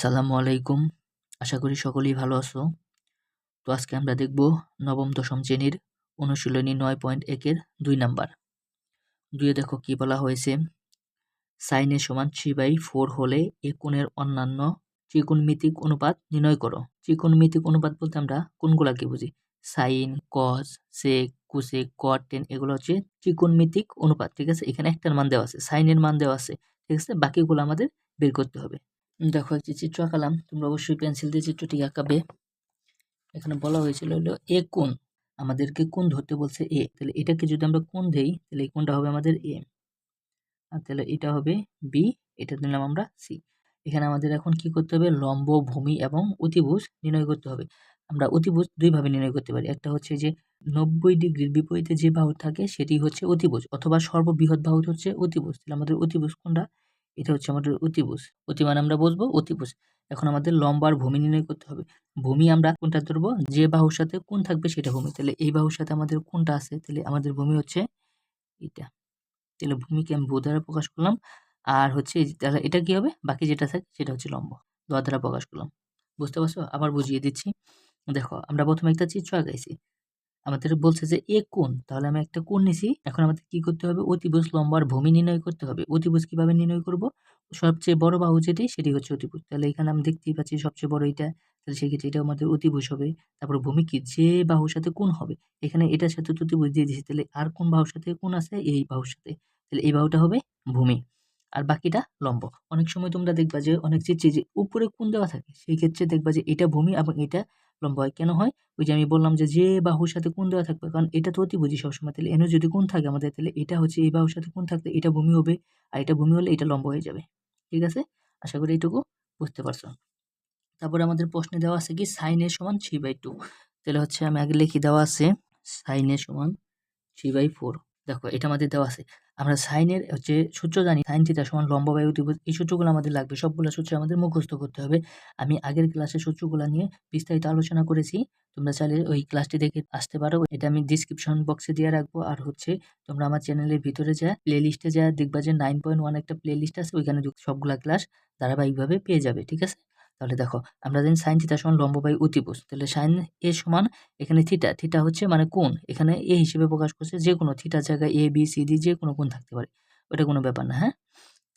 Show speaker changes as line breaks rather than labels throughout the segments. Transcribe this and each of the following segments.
আসসালামু আলাইকুম। আশা করি সকলেই ভালো আছো। তো আজকে আমরা দেখব নবম, দশম শ্রেণির অনুশীলনী নয় পয়েন্ট একের দুই নাম্বার। দুয়ে দেখো কি বলা হয়েছে। সাইন সমান থ্রি বাই ফোর হলে এ কোণের অন্যান্য ত্রিকোণমিতিক অনুপাত নির্ণয় করো। ত্রিকোণমিতিক অনুপাত বলতে আমরা কোনগুলাকে বুঝি। Sine, cos, sec, cosec, cot, tan এগুলো হচ্ছে ত্রিকোণমিতিক অনুপাত। ঠিক আছে? এখানে একটার মান দেওয়া আছে, সাইনের মান দেওয়া আছে। ঠিক আছে? বাকিগুলো আমাদের বের করতে হবে। দেখো একটি চিত্র আঁকালাম তোমরা অবশ্যই পেন্সিল দিয়ে চিত্রটি আঁকাবে। এখানে বলা হয়েছিল হলো, এ কোন আমাদেরকে কোন ধরতে বলছে এ। তাহলে এটাকে যদি আমরা কোন দেই, তাহলে এই কোনটা হবে আমাদের এ। আর তাহলে এটা হবে বি, এটা দিলাম আমরা সি। এখানে আমাদের এখন কি করতে হবে? লম্ব ভূমি এবং অতিভুজ নির্ণয় করতে হবে। আমরা অতিভুজ দুইভাবে নির্ণয় করতে পারি। একটা হচ্ছে যে নব্বই ডিগ্রির বিপরীতে যে বাহু থাকে, সেটি হচ্ছে অতিভুজ অথবা সর্ববৃহৎ বাহু হচ্ছে অতিভুজ। তাহলে আমাদের অতিভুজ কোনটা? এটা হচ্ছে আমাদের অতিভুজ। অতি মানে আমরা বুঝব অতিভুজ। এখন আমাদের লম্বা আর ভূমি নির্ণয় করতে হবে। ভূমি আমরা কোনটা ধরবো? যে বাহুর সাথে কোন থাকবে সেটা ভূমি। তাহলে এই বাহুর সাথে আমাদের কোনটা আছে? তাহলে আমাদের ভূমি হচ্ছে এটা। তাহলে ভূমিকে আমি ভূ দ্বারা প্রকাশ করলাম। আর হচ্ছে তাহলে এটা কি হবে? বাকি যেটা থাকে, সেটা হচ্ছে লম্ব। দ দ্বারা প্রকাশ করলাম। বুঝতে পারছ? আবার বুঝিয়ে দিচ্ছি। দেখো, আমরা প্রথমে একটা চিত্র আঁকাইছি। আমাদের বলছে যে, এ কোণ? তাহলে আমি একটা কোণ নিছি। এখন আমাদের কি করতে হবে? অতিভুজ লম্বার ভূমি নির্ণয় করতে হবে। অতিভুজ কীভাবে নির্ণয় করব? সবচেয়ে বড় বাহু যেটি, সেটি হচ্ছে অতিভুজ। তাহলে এখানে আমি দেখতেই পাচ্ছি সবচেয়ে বড় এটা। তাহলে সেক্ষেত্রে এটা আমাদের অতিভুজ হবে। তারপর ভূমি কি? যে বাহুর সাথে কোণ হবে। এখানে এটার সাথে অতিভুজ দিয়ে দিয়েছি। তাহলে আর কোন বাহুর সাথে কোণ আছে? এই বাহুর সাথে। তাহলে এই বাহুটা হবে ভূমি। আর বাকিটা লম্ব। অনেক সময় তোমরা দেখবা যে, অনেক চিত্রে যে উপরে কোন দেওয়া থাকে, সেই ক্ষেত্রে দেখবা যে এটা ভূমি এবং এটা লম্বা হয় কেন হয়? ওই যে আমি বললাম যে যে বাহুর সাথে কোন দেওয়া থাকবে? কারণ এটা তো অতি বুঝি সবসময়। তাহলে এনে যদি কোন থাকে আমাদের, তাহলে এটা হচ্ছে এই বাহুর সাথে কোন থাকলে এটা ভূমি হবে, আর এটা ভূমি হলে এটা লম্বা হয়ে যাবে। ঠিক আছে? আশা করি এইটুকু বুঝতে পারছ। তারপরে আমাদের প্রশ্নে দেওয়া আছে কি? সাইনের সমান থ্রি বাই টু তাহলে হচ্ছে আমি আগে লিখি, দেওয়া আছে সাইনের সমান থ্রি বাই ফোর দেখো, এটা আমাদের দেওয়া আছে। আমরা সাইনের হচ্ছে সূত্র জানি, সাইন, থিটা সমান লম্ব বায়ু অতিভুজ এই সূত্রগুলো আমাদের লাগবে। সবগুলো সূত্র আমাদের মুখস্থ করতে হবে। আমি আগের ক্লাসে সূত্রগুলো নিয়ে বিস্তারিত আলোচনা করেছি। তোমরা চাইলে ওই ক্লাসটি দেখে আসতে পারো। এটা আমি ডিসক্রিপশন বক্সে দিয়ে রাখব। আর হচ্ছে তোমরা আমার চ্যানেলের ভিতরে যা প্লে লিস্টে যা দেখবা যে নাইন পয়েন্ট ওয়ান একটা প্লে লিস্ট আছে, ওইখানে সবগুলা ক্লাস ধারাবাহিকভাবে পেয়ে যাবে, ঠিক আছে? তাহলে দেখো, আমরা জানি সাইন থিটা সমান লম্ব বাই অতিভুজ, তাহলে সাইন এ সমান এখানে থিটা থিটা হচ্ছে মানে কোন এখানে এ হিসেবে প্রকাশ করছে যে কোনো থিটা জায়গায় এ বি সি ডি যে কোনো কোন থাকতে পারে। ওটা কোনো ব্যাপার না হ্যাঁ?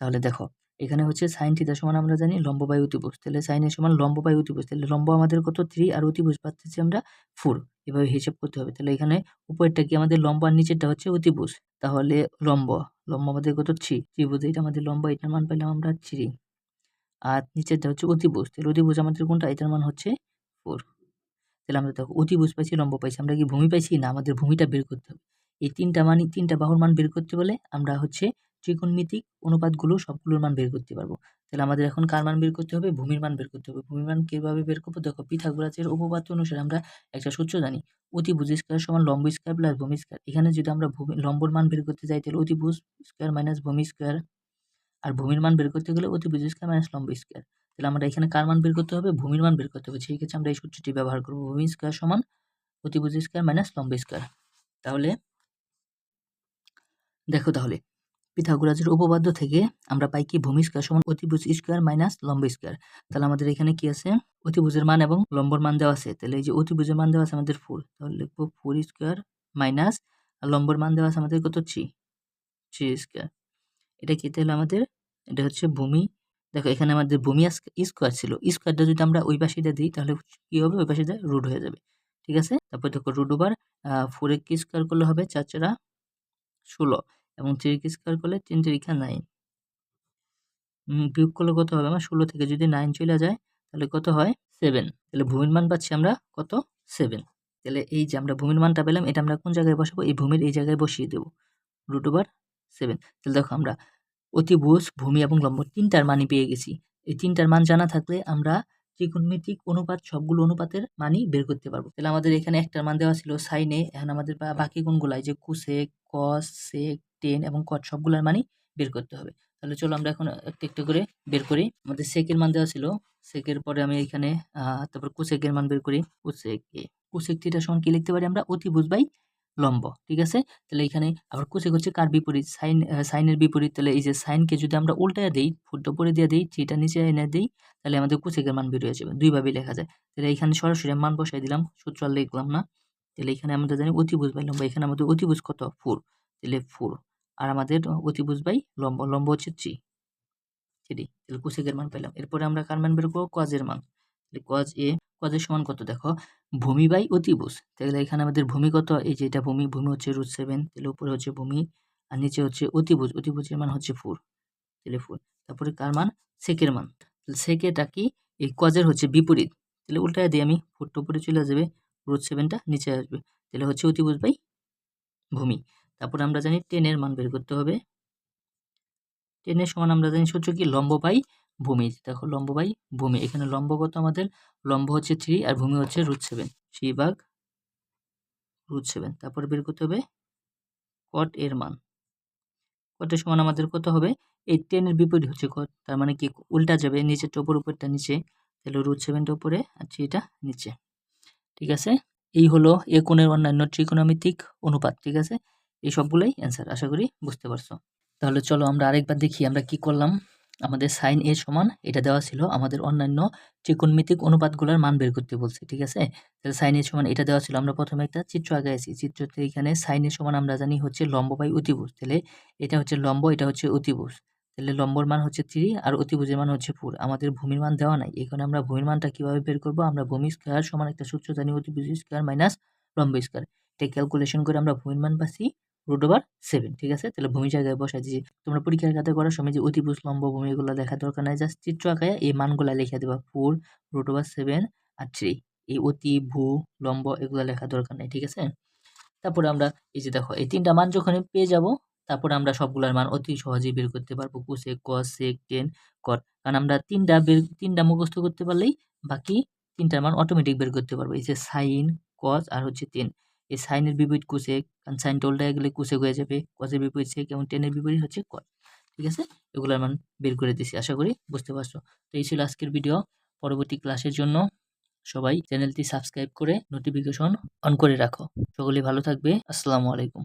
তাহলে দেখো, এখানে হচ্ছে সাইন থিটা সমান আমরা জানি লম্ব বাই অতিভুজ, তাহলে সাইনের সমান লম্ব বাই অতিভুজ, তাহলে লম্ব আমাদের কত? থ্রি আর অতিভুজ পাচ্ছি আমরা ফোর এভাবে হিসেব করতে হবে, তাহলে এখানে উপরেরটা কি আমাদের লম্ব আর নিচেরটা হচ্ছে অতিভুজ, তাহলে লম্ব লম্ব আমাদের কত? থ্রি ত্রিভুজ এটা আমাদের লম্ব, এটার মান পেলাম আমরা থ্রি আর নিচেরটা হচ্ছে অতিভুজ। তাহলে অতিভুজ আমাদের কোনটা? এটার মান হচ্ছে ফোর তাহলে আমরা দেখো, অতিভুজ পাইছি, লম্ব পাইছি। আমরা কি ভূমি পাইছি? না, আমাদের ভূমিটা বের করতে হবে। এই তিনটা মান তিনটা বাহুর মান বের করতে বলে আমরা হচ্ছে ত্রিকোণমিতিক অনুপাতগুলো সবগুলোর মান বের করতে পারব। তাহলে আমাদের এখন কার মান বের করতে হবে? ভূমির মান বের করতে হবে। ভূমির মান কীভাবে বের করব? দেখো, পিথাগোরাসের উপপাদ্য অনুসারে আমরা একটা সূত্র জানি। অতিভুজ স্কোয়ার সমান লম্ব স্কোয়ার প্লাস ভূমি স্কোয়ার এখানে যদি আমরা ভূমি, লম্বর মান বের করতে যাই, তাহলে অতিভুজ স্কোয়ার মাইনাস ভূমি স্কোয়ার আর ভূমির মান বের করতে গেলে অতিভুজ স্কোয়ার মাইনাস লম্ব স্কোয়ার তাহলে আমরা এখানে কার মান বের করতে হবে? ভূমির মান বের করতে হবে। সেই ক্ষেত্রে আমরা এই সূত্রটি ব্যবহার করব। ভূমি স্কোয়ার সমান অতিভুজ স্কোয়ার মাইনাস লম্ব স্কোয়ার তাহলে দেখো তাহলে, পিথাগোরাসের উপপাদ্য থেকে আমরা পাই কি? ভূমি স্কোয়ার সমান অতিভুজ স্কোয়ার মাইনাস লম্ব স্কোয়ার তাহলে আমাদের এখানে কি আছে? অতিভুজের মান এবং লম্বর মান দেওয়া আছে। তাহলে এই যে অতিভুজের মান দেওয়া আছে আমাদের ফোর তাহলে লিখব ফোর স্কোয়ার মাইনাস লম্বর মান দেওয়া আছে আমাদের কত? থ্রি থ্রি স্কোয়ার এটা কি? তাহলে আমাদের এটা হচ্ছে ভূমি। দেখো, এখানে আমাদের ভূমি স্কোয়ার ছিল। স্কোয়ারটা যদি আমরা ওই পাশে দিই, তাহলে কী হবে? ওই পাশে রুট হয়ে যাবে। ঠিক আছে? তারপর দেখো রুট ওভার ফোরে কি স্কোয়ার করলে হবে চার চারা ষোলো এবং থ্রি কি স্কোয়ার করলে তিন তিরিখা নাইন বিয়োগ করলে কত হবে? আমার ষোলো থেকে যদি নাইন চলে যায়, তাহলে কত হয়? সেভেন তাহলে ভূমির মান পাচ্ছি আমরা কত? সেভেন তাহলে এই যে আমরা ভূমির মানটা পেলাম, এটা আমরা কোন জায়গায় বসাবো? এই ভূমির এই জায়গায় বসিয়ে দেবো। রুট ওভার সেভেন তাহলে দেখো আমরা অতিভুজ, ভূমি এবং লম্ব তিনটার মানই পেয়ে গেছি। এই তিনটার মান জানা থাকলে আমরা ত্রিকোণমিতিক অনুপাত, সবগুলো অনুপাতের মানই বের করতে পারব। তাহলে আমাদের এখানে একটার মান দেওয়া ছিল সাইনে এখন আমাদের বাকি কোনগুলাই যে কুসেক কস সেক টেন এবং কট সবগুলোর মানই বের করতে হবে। তাহলে চলো আমরা এখন একটা একটু করে বের করি। আমাদের সেকের মান দেওয়া ছিল। সেকের পরে আমি এখানে তারপর কুসেকের মান বের করি। কুসেক কুসেক থিটা সমান কি লিখতে পারি আমরা? অতিভুজ বাই লম্ব, ঠিক আছে? তাহলে এখানে আবার কোসেক হচ্ছে কার বিপরীত? সাইন সাইনের বিপরীত। তাহলে এই যে সাইনকে যদি আমরা উল্টায় দিই ফুটো পরে দিয়ে দিই থ্রিটা নিচে এনে দিই, তাহলে আমাদের কুচেকের মান বেরিয়ে যাবে। দুইভাবে লেখা যায়। তাহলে এখানে সরাসরি মান বসাই দিলাম, সূত্র লিখলাম না। তাহলে এখানে আমরা জানি অতিভুজ বাই লম্ব। এখানে আমাদের অতিভুজ কত? ফোর। তাহলে ফোর। আর আমাদের অতিভুজ বাই লম্ব। লম্ব হচ্ছে থ্রি। থ্রি। তাহলে কুচেকের মান পেলাম। এরপরে আমরা কার মান বের করব? কজের মান। তাহলে কজ এ কজের সমান কত? দেখো, ভূমি বাই অতিভুজ। তাহলে এখানে আমাদের ভূমি কত? এই যে এটা ভূমি ভূমি হচ্ছে রুট সেভেন তাহলে উপরে হচ্ছে ভূমি, আর নিচে হচ্ছে অতিভুজ। অতিভুজের মান হচ্ছে ফোর তাহলে ফোর তারপরে কার মান? সেকের মান। সেকেটা কি? এই কজের হচ্ছে বিপরীত। তাহলে উল্টায় দিয়ে আমি ফোরটা উপরে চলে যাবে রুট সেভেনটা নিচে আসবে। তাহলে হচ্ছে অতিভুজ বাই ভূমি। তারপরে আমরা জানি টেনের মান বের করতে হবে। টেনের সমান আমরা জানি সূত্র কি লম্ব বাই ভূমি, দেখো লম্ব বাই ভূমি, এখানে লম্ব কত আমাদের, লম্ব হচ্ছে থ্রি আর ভূমি হচ্ছে রুট সেভেন থ্রি ভাগ রুট সেভেন তারপরে বের করতে হবে কট এর মান। কটের সমান আমাদের কত হবে? এই টেনের বিপরীত হচ্ছে কট তার মানে কি উল্টা যাবে নিচের টপর উপরটা নিচে, তাহলে রুট সেভেনটা উপরে আর থ্রিটা নিচে। ঠিক আছে? এই হলো এ কোণের অন্যান্য ত্রিকোণমিতিক অনুপাত, ঠিক আছে? এই সবগুলোই অ্যান্সার আশা করি বুঝতে পারছ। তাহলে চলো আমরা আরেকবার দেখি আমরা কি করলাম। আমাদের সাইন এ সমান, এটা দেওয়া ছিল আমাদের অন্যান্য ত্রিকোণমিতিক অনুপাতগুলোর মান বের করতে বলছে, ঠিক আছে? তাহলে সাইন এ সমান এটা দেওয়া ছিল, আমরা প্রথমে একটা চিত্র আঁকাইছি, চিত্রতে এখানে সাইন এ সমান আমরা জানি হচ্ছে লম্ব বাই অতিভুজ, তাহলে এটা হচ্ছে লম্ব, এটা হচ্ছে অতিভুজ, তাহলে লম্বর মান হচ্ছে থ্রি আর অতিভুজের মান হচ্ছে ফোর, আমাদের ভূমির মান দেওয়া নাই, এখানে আমরা ভূমির মানটা কীভাবে বের করব? আমরা ভূমি স্কোয়ার সমান একটা সূত্র জানি, অতিভুজ স্কোয়ার মাইনাস লম্ব স্কোয়ার, এটা ক্যালকুলেশন করে আমরা ভূমির মান পাচ্ছি রুট ওভার সেভেন ঠিক আছে? তাহলে ভূমি জায়গায় বসাই দিয়েছি তোমরা পরীক্ষার খাতে করার সময় যে অতিভুজ লম্ব ভূমি এগুলো দেখা দরকার নাই জাস্ট চিত্র আঁকায় এই মানগুলো লিখে দেবা ফোর রুট ওভার সেভেন আর থ্রি এই অতি, ভূ, লম্ব এগুলো লেখা দরকার নেই, ঠিক আছে? তারপরে আমরা, এই যে দেখো, এই তিনটা মান যখন পেয়ে যাব, তারপরে আমরা সবগুলোর মান অতি সহজেই বের করতে পারব কস সেক টেন কর কারণ আমরা তিনটা বের, তিনটা মুখস্থ করতে পারলেই বাকি তিনটার মান অটোমেটিক বের করতে পারব, এই যে সাইন কস আর হচ্ছে টেন এই সাইনের বিপরীত কুসেক কারণ সাইন টোলটা গেলে কুসেক হয়ে যাবে কসের বিপরীত সেক এবং টেনের বিপরীত হচ্ছে ক ঠিক আছে? এগুলোর মান বের করে দিছি, আশা করি বুঝতে পারছ। তো এই ছিল আজকের ভিডিও, পরবর্তী ক্লাসের জন্য সবাই চ্যানেলটি সাবস্ক্রাইব করে নোটিফিকেশন অন করে রাখো। সকলে ভালো থাকবে, আসসালামু আলাইকুম।